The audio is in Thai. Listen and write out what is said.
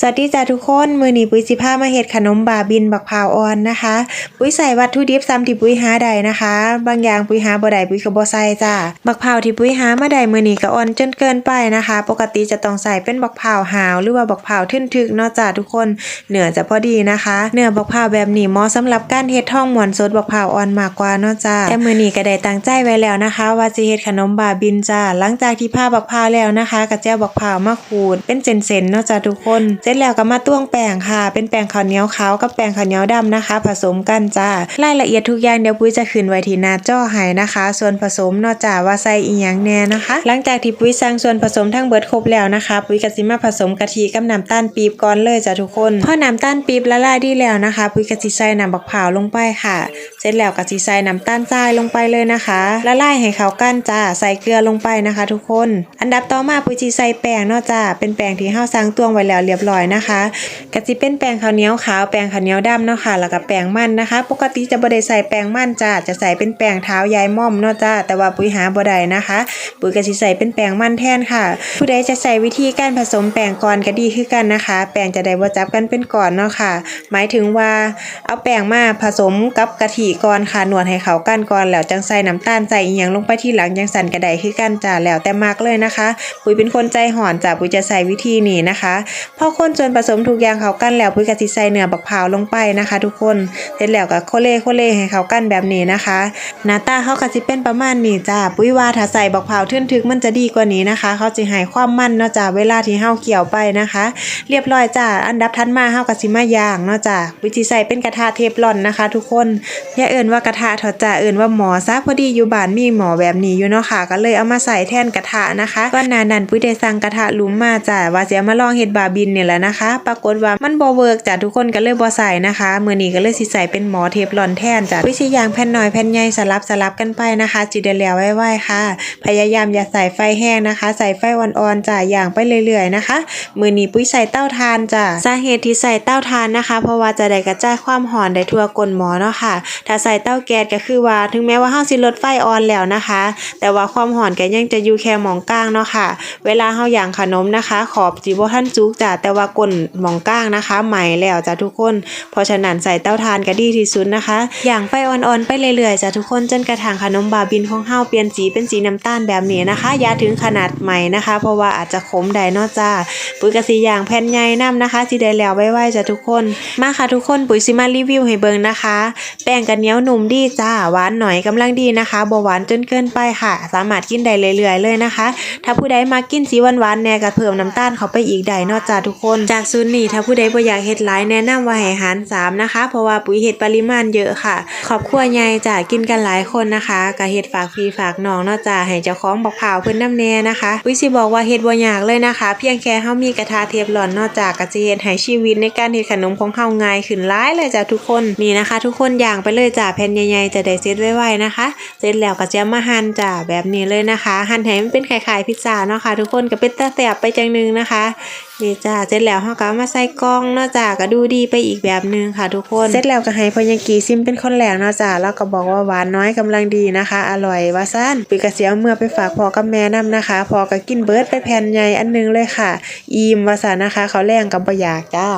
สวัสดีจ้าทุกคนมือนี้ปุ้ยสิพามาเฮ็ดขนมบาบินบักพาวออนนะคะ ปุ้ยใส่วัตถุดิบซ้ำที่ปุ้ยหาได้นะคะ บางอย่างปุ้ยหาบ่ได้ปุ้ยก็บ่ใส่จ้าบักพาวที่ปุ้ยหามาได้มื้อนี้ก็อ่อนจนเกินไปนะคะ ปกติจะต้องใส่เป็นบักพาวหาวหรือว่าบักพาวทึนทึกเนาะจ้าทุกคนเนื้อจะพอดีนะคะ เนื้อบักพาวแบบนี้เหมาะสำหรับการเฮ็ดท่องหมวนสดบักพาวออนมากกว่าเนาะจ้าแต่มื้อนี้ก็ได้ตั้งใจไว้แล้วนะคะ ว่าสิเฮ็ดขนมบาบินจ้าหลังจากที่ผ่าบักพาวแล้วนะคะก็จะเอาบักพาวมาขูดเป็นเส้นๆเนาะจ้าทุกคนเสร็จแล้วก็มาตวงแป้งค่ะ เป็นแป้งข้าวเหนียวขาวกับแป้งข้าวเหนียวดำนะคะ ผสมกันจ้ารายละเอียดทุกอย่างเดี๋ยวปุ้ยจะขึ้นไว้ที่หน้าจอให้นะคะ ส่วนผสมนอกจากว่าใส่อีหยังแน่นะคะ หลังจากที่ปุ้ยสั่งส่วนผสมทั้งเบิดครบแล้วนะคะ ปุ้ยก็สิมาผสมกะทิกับน้ำตาลปี๊บก่อนเลยจ้ะทุกคนพอน้ำตาลปี๊บละลายดีแล้วนะคะ ปุ้ยก็สิใส่น้ำบักพร้าวลงไปค่ะ เสร็จแล้วก็สิใส่น้ำตาลทรายลงไปเลยนะคะละลายให้เข้ากันจ้าใส่เกลือลงไปนะคะ ทุกคน อันดับต่อมาปุ้ยสิใส่แป้งนาะจ้าเป็นแป้งที่เฮาสั่งตวงไว้แล้วเรียบร้อยนะคะก็สิเป็นแป้งข้าวเหนียวขาวแป้งข้าวเหนียวดำเนาะค่ะแล้วก็แป้งมันนะคะ ปกติจะบ่ได้ใส่แป้งมันจ้าจะใส่เป็นแป้งเท้ายายม่อมเนาะจ้าแต่ว่าปุ้ยหาบ่ได้นะคะ ปุ้ยก็สิใส่เป็นแป้งมันแทนค่ะ ผู้ใดจะใส่วิธีการผสมแป้งก่อนก็ดีคือกันนะคะ แป้งจะได้บ่จับกันเป็นก้อนเนาะค่ะ หมายถึงว่าเอาแป้งมาผสมกับกะทิก่อนค่ะนวดให้เขากันก่อนแล้วจังใส่น้ำตาลใส่อีหยังลงไปที่หลังจังสั่นก็ได้คือกันจ้าแล้วแต่มักเลยนะคะ ปุ้ยเป็นคนใจห่อนจ้าปุ้ยจะใส่วิธีนี้นะคะพอคนส่วนผสมทุกอย่างเข้ากันแล้วปุ้ยก็สิใส่เนื้อบักพร้าวลงไปนะคะ ทุกคนเสร็จแล้วก็โคเล่โคเล่ให้เข้ากันแบบนี้นะคะ หน้าตาเขาก็สิเป็นประมาณนี้จ้าปุ้ยว่าถ้าใส่บักพร้าวทึ่นทึกมันจะดีกว่านี้นะคะ เขาจะให้ความมันเนาะจ้าเวลาที่เฮาเกี่ยวไปนะคะ เรียบร้อยจ้าอันดับทันมาเฮาก็สิมาย่างเนาะจ้าวิธีใส่เป็นกระทะเทฟลอนนะคะ ทุกคนอย่าเอิ่นว่ากระทะเถอะจ้าเอิ่นว่าหมอซะพอดีอยู่บ้านมีหมอแบบนี้อยู่เนาะค่ะ ก็เลยเอามาใส่แทนกระทะนะคะก่อนหน้านันปุ้ยได้สั่งกระทะลุมมาจ้าว่าจะเอามาลองเฮ็ดบาบินเนี่ยแหละนะคะ ปรากฏว่ามันบ่เวิร์กจ้าทุกคนก็เลยบ่ใส่นะคะมื้อนี้ก็เลยสิใส่เป็นหมอเทฟลอนแทนจ้าวิธียางแผ่นน้อยแผ่นใหญ่สลับสลับกันไปนะคะจิเดแล้วไว้ๆค่ะ พยายามอย่าใส่ไฟแห้งนะคะ ใส่ไฟอ่อนๆจ้าย่างไปเรื่อยๆนะคะมือนี้ปุ้ยใส่เต้าทานจ้ะสาเหตุที่ใส่เต้าทานนะคะ เพราะว่าจะได้กระจายความหอนได้ทั่วก้นหมอเนาะค่ะ ถ้าใส่เต้าแก๊สก็คือว่าถึงแม้ว่าเฮาสิลดไฟอ่อนแล้วนะคะ แต่ว่าความหอนก็ยังจะอยู่แค่หมองกลางเนาะค่ะ เวลาเฮาย่างขนมนะคะ ขอบสิบ่ทันจุกจ้ะแต่ว่าก้นหมองกลางนะคะใหม่แล้วจ้ะทุกคน เพราะฉะนั้นใส่เต้าทานก็ดีที่สุดนะคะ อย่างไฟอ่อนๆไปเรื่อยๆจ้ะทุกคนจนกระทั่งขนมบาบินของเฮาเปลี่ยนสีเป็นสีน้ำตาลแบบนี้นะคะอย่าถึงขนาดใหม่นะคะ เพราะว่าอาจจะขมได้นาะจ้าปุ๋ยกระสีอย่างแผ่นใหญ่น้ำนะคะสิได้แล้วไว้ๆจ้ะทุกคน มาค่ะทุกคนปุ๋ยสิมารีวิวให้เบิ่งนะคะ แป้งกันเหนียวหนุ่มดีจ้าหวานหน่อยกำลังดีนะคะบ่หวานจนเกินไปค่ะ สามารถกินได้เรื่อยๆเลยนะคะ ถ้าผู้ใดมากินสีหวานๆแน่ก็เพิ่มน้ำตาลเข้าไปอีกได้นาะจ้าทุกคนจากสูตรนี้ถ้าผู้ใดบ่อยากเฮ็ดหลายแนะนำว่าให้หารสามนะคะ เพราะว่าปุ๋ยเฮ็ดปริมาณเยอะค่ะครอบครัวใหญ่จ้ากินกันหลายคนนะคะก็เฮ็ดฝากพี่ฝากน้องเนาะจ้าให้เจ้าของบักพร้าวเพิ่นน้ำแน่นะคะปุ๋ยสิบอกว่าเฮ็ดบ่ยากเลยนะคะ เพียงแค่เฮามีกระทะเทฟลอนนอกจากก็จะเฮ็ดให้ชีวิตในการเฮ็ดขนมของเฮาง่ายขึ้นหลายเลยจ้ะทุกคนนี่นะคะ ทุกคนอย่างไปเลยจ้ะแผ่นใหญ่ๆจะได้เสร็จไวๆนะคะ เสร็จแล้วก็จะมาหั่นจ้ะแบบนี้เลยนะคะ หั่นให้มันเป็นคล้ายๆพิซซ่าเนาะค่ะทุกคนก็เป็นตาแสบไปจังนึงนะคะนี่จ้าเสร็จแล้วเฮาก็มาใส่กล้องเนาะจ้าก็ดูดีไปอีกแบบนึงค่ะทุกคน เสร็จแล้วก็ให้พ่อยังกีซิมเป็นคนแรกเนาะจ้าแล้วก็บอกว่าหวานน้อยกำลังดีนะคะ อร่อยว่าซั่นปีกระเสียวเมื่อไปฝากพ่อกับแม่นํนะคะพ่อก็กินเบิร์ดไปแผ่นใหญ่อันนึงเลยค่ะ อิ่มว่าซั่นนะคะเขาแรงกับบ่อยากจ้า